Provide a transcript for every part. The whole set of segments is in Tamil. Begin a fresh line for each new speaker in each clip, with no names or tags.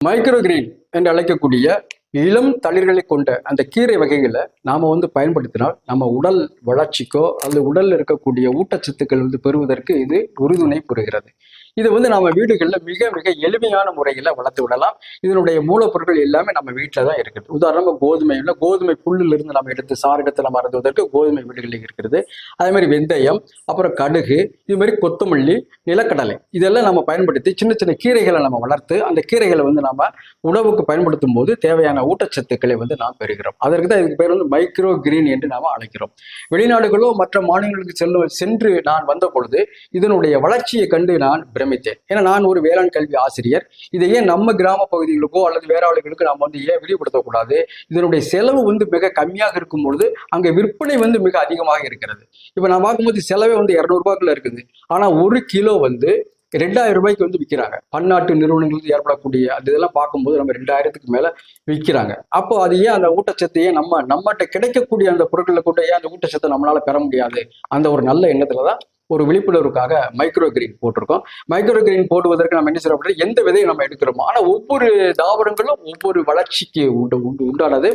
மைக்ரோ கிரீன் என்று அழைக்கக்கூடிய இளம் தளிர்களை கொண்ட அந்த கீரை வகைகளை நாம வந்து பயன்படுத்தினால் நம்ம உடல் வளர்ச்சிக்கோ அல்லது உடலில் இருக்கக்கூடிய ஊட்டச்சத்துக்கள் வந்து பெறுவதற்கு இது உறுதுணை புரிகிறது. இது வந்து நம்ம வீடுகளில் மிக மிக எளிமையான முறையில் வளர்த்து விடலாம். இதனுடைய மூலப்பொருட்கள் எல்லாமே நம்ம வீட்டில் தான் இருக்குது. உதாரணமாக கோதுமை இல்லை கோதுமை புல்லில் இருந்து நம்ம எடுத்து சாறு எடுத்து நம்ம அருந்துவதற்கு கோதுமை வீடுகளில் இருக்கிறது. அதே மாதிரி வெந்தயம் அப்புறம் கடுகு இது மாதிரி கொத்தமல்லி நிலக்கடலை இதெல்லாம் நம்ம பயன்படுத்தி சின்ன சின்ன கீரைகளை நம்ம வளர்த்து அந்த கீரைகளை வந்து நம்ம உணவுக்கு பயன்படுத்தும் போது தேவையான ஊட்டச்சத்துக்களை வந்து நாம் பெறுகிறோம். அதற்கு தான் இதுக்கு பேர் வந்து மைக்ரோ கிரீன் என்று நாம் அழைக்கிறோம். வெளிநாடுகளோ மற்ற மாநிலங்களுக்கு செல்லும் சென்று நான் வந்த பொழுது இதனுடைய வளர்ச்சியை கண்டு நான் பிரமித்தேன். ஏன்னா நான் ஒரு வேளாண் கல்வி ஆசிரியர். இதை ஏன் நம்ம கிராம பகுதிகளுக்கோ அல்லது வேற ஆளுகளுக்கு நம்ம வந்து ஏன் விரிவுபடுத்தக்கூடாது? இதனுடைய செலவு வந்து மிக கம்மியாக இருக்கும் பொழுது அங்கே விற்பனை வந்து மிக அதிகமாக இருக்கிறது. இப்போ நான் பார்க்கும்போது செலவே வந்து இரநூறுபாக்குள்ள இருக்குது. ஆனால் ஒரு கிலோ வந்து ரெண்டாயிரம் ரூபாய்க்கு வந்து விற்கிறாங்க பன்னாட்டு நிறுவனங்களுக்கு ஏற்படக்கூடிய அந்த இதெல்லாம் பார்க்கும்போது நம்ம ரெண்டாயிரத்துக்கு மேல விற்கிறாங்க அப்போ அது ஏன் அந்த ஊட்டச்சத்தையே நம்ம நம்மகிட்ட கிடைக்கக்கூடிய அந்த பொருட்களை கொண்டு ஏன் அந்த ஊட்டச்சத்தை நம்மளால பெற முடியாது? அந்த ஒரு நல்ல எண்ணத்துல தான் ஒரு விழிப்புணர்வுக்காக மைக்ரோ கிரீன் போட்டிருக்கோம். மைக்ரோ கிரீன் போடுவதற்கு நம்ம என்ன செய்யறோம் அப்படின்னா எந்த விதையை நம்ம எடுக்கிறோமோ ஆனால் ஒவ்வொரு தாவரங்களும் ஒவ்வொரு வளர்ச்சிக்கு உண்டு உண்டு உண்டானது.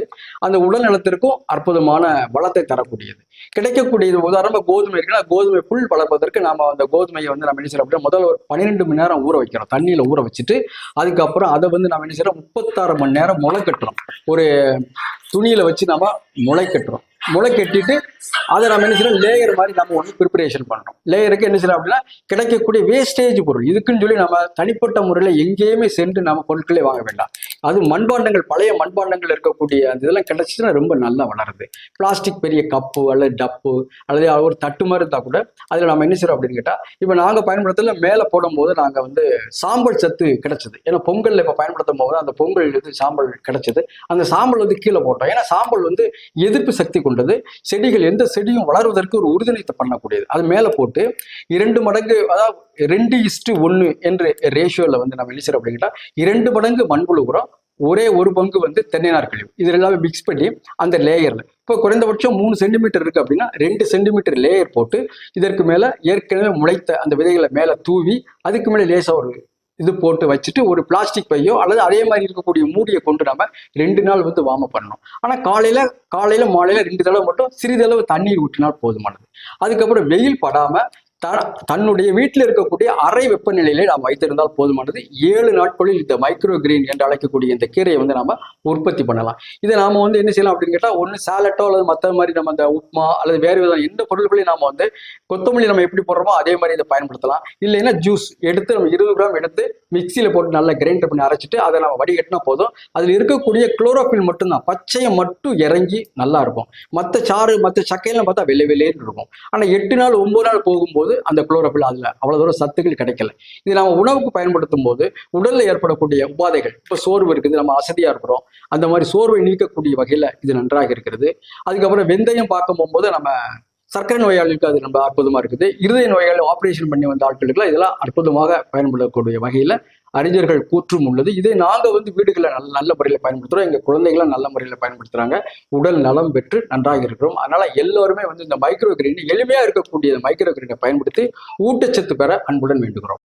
அந்த உடல் நலத்திற்கும் அற்புதமான வளத்தை தரக்கூடியது. கிடைக்கக்கூடியது உதாரணமாக கோதுமை இருக்குன்னா கோதுமை புல் வளர்ப்பதற்கு நாம அந்த கோதுமையை வந்து நம்ம என்ன செய்யறோம் அப்படின்னா முதல்ல ஒரு பன்னிரெண்டு மணி நேரம் ஊற வைக்கிறோம். தண்ணியில ஊற வச்சுட்டு அதுக்கப்புறம் அதை வந்து நம்ம என்ன செய்யறோம் முப்பத்தாறு மணி நேரம் முளை கட்டுறோம் ஒரு துணியில வச்சு நம்ம முளை கட்டுறோம் முளை கட்டிட்டு அதை நம்ம என்ன செய்யணும்? லேயர் மாதிரி நம்ம ஒன்று ப்ரிப்பரேஷன் பண்ணுறோம் லேயருக்கு என்ன செய்யறோம் அப்படின்னா கிடைக்கக்கூடிய வேஸ்டேஜ் பொருள். இதுக்குன்னு சொல்லி நம்ம தனிப்பட்ட முறையில் எங்கேயுமே சென்று நம்ம பொருட்களே வாங்க வேண்டாம். அது மண்பாண்டங்கள் பழைய மண்பாண்டங்கள் இருக்கக்கூடிய அந்த இதெல்லாம் கிடைச்சிச்சுன்னா ரொம்ப நல்லா வளருது. பிளாஸ்டிக் பெரிய கப்பு அல்லது டப்பு அல்லது ஒரு தட்டு மாதிரி இருந்தால் கூட அதில் நம்ம என்ன செய்யறோம் அப்படின்னு கேட்டால் இப்போ நாங்கள் பயன்படுத்தல மேலே போடும்போது நாங்கள் வந்து சாம்பல் சத்து கிடைச்சது. ஏன்னா பொங்கல் இப்போ பயன்படுத்தும் போது அந்த பொங்கல் இது சாம்பல் கிடைச்சது. அந்த சாம்பல் வந்து கீழே போட்டோம். ஏன்னா சாம்பல் வந்து எதிர்ப்பு சக்தி கொண்டது. செடிகள் எந்த செடியும் வளர்வதற்கு ஒரு உறுதுணைத்தை பண்ணக்கூடியது. அது மேலே போட்டு இரண்டு மடங்கு அதாவது ரெண்டு இஸ்டு ஒன்று என்ற ரேஷியோவில் வந்து நம்ம என்ன அப்படின்னா இரண்டு மடங்கு மண்புழு உரம் ஒரே ஒரு பங்கு வந்து தென்னைநார் கழிவு. இது எல்லாமே மிக்ஸ் பண்ணி அந்த லேயரில் இப்போ குறைந்தபட்சம் மூணு சென்டிமீட்டர் இருக்குது அப்படின்னா ரெண்டு சென்டிமீட்டர் லேயர் போட்டு இதற்கு மேலே ஏற்கனவே முளைத்த அந்த விதைகளை மேலே தூவி அதுக்கு மேலே லேசாக ஒரு இது போட்டு வச்சுட்டு ஒரு பிளாஸ்டிக் பையோ அல்லது அதே மாதிரி இருக்கக்கூடிய மூடியை கொண்டு நம்ம ரெண்டு நாள் வந்து வார்ம் பண்ணணும். ஆனா காலையில காலையில மாலையில ரெண்டு தடவை மட்டும் சிறிதளவு தண்ணீர் ஊற்றினால் போதுமானது. அதுக்கப்புறம் வெயில் படாம தன்னுடைய வீட்டில் இருக்கக்கூடிய அரை வெப்பநிலையிலே நாம் வைத்திருந்தால் போதுமானது. ஏழு நாட்களில் இந்த மைக்ரோ கிரீன் என்று அழைக்கக்கூடிய இந்த கீரையை வந்து நாம உற்பத்தி பண்ணலாம். இதை நாம வந்து என்ன செய்யலாம் அப்படின்னு கேட்டால் ஒன்று சாலட்டோ அல்லது மற்ற மாதிரி நம்ம அந்த உப்மா அல்லது வேறு விதம் எந்த பொருட்களையும் நாம வந்து கொத்தமல்லி நம்ம எப்படி போடுறோமோ அதே மாதிரி இதை பயன்படுத்தலாம். இல்லைன்னா ஜூஸ் எடுத்து நம்ம இருபது கிராம் எடுத்து மிக்சியில் போட்டு நல்லா கிரைண்டர் பண்ணி அரைச்சிட்டு அதை நம்ம வடிகட்டினா போதும். அதில் இருக்கக்கூடிய குளோரோஃபில் மட்டும்தான். பச்சையை மட்டும் இறங்கி நல்லா இருக்கும். மற்ற சாறு மற்ற சக்கையெல்லாம் பார்த்தா வெள்ளை வெளியேன்னு இருக்கும். ஆனால் எட்டு நாள் ஒம்பது நாள் போகும்போது அந்த குளோரோபில் அதில் அவ்வளோ தூரம் சத்துக்கள் கிடைக்கல. இது நம்ம உணவுக்கு பயன்படுத்தும் போது உடலில் ஏற்படக்கூடிய உபாதைகள் இப்போ சோர்வு இருக்குது நம்ம அசதியாக இருக்கிறோம் அந்த மாதிரி சோர்வை நீக்கக்கூடிய வகையில் இது நன்றாக இருக்கிறது. அதுக்கப்புறம் வெந்தயம் பார்க்க போகும்போது நம்ம சர்க்கரை நோயாளிகளுக்கு அது ரொம்ப அற்புதமா இருக்குது. இருதய நோயாளி ஆபரேஷன் பண்ணி வந்த ஆட்களுக்குலாம் இதெல்லாம் அற்புதமாக பயன்படக்கூடிய வகையில் அறிஞர்கள் கூற்றும் உள்ளது. இதை நாங்கள் வந்து வீடுகளை நல்ல நல்ல முறையில் பயன்படுத்துகிறோம் எங்கள் குழந்தைகளும் நல்ல முறையில் பயன்படுத்துகிறாங்க உடல் நலம் பெற்று நன்றாக இருக்கிறோம். அதனால எல்லோருமே வந்து இந்த மைக்ரோ கிரீன் எளிமையாக இருக்கக்கூடிய மைக்ரோ கிரீனை பயன்படுத்தி ஊட்டச்சத்து பெற அன்புடன் வேண்டுகிறோம்.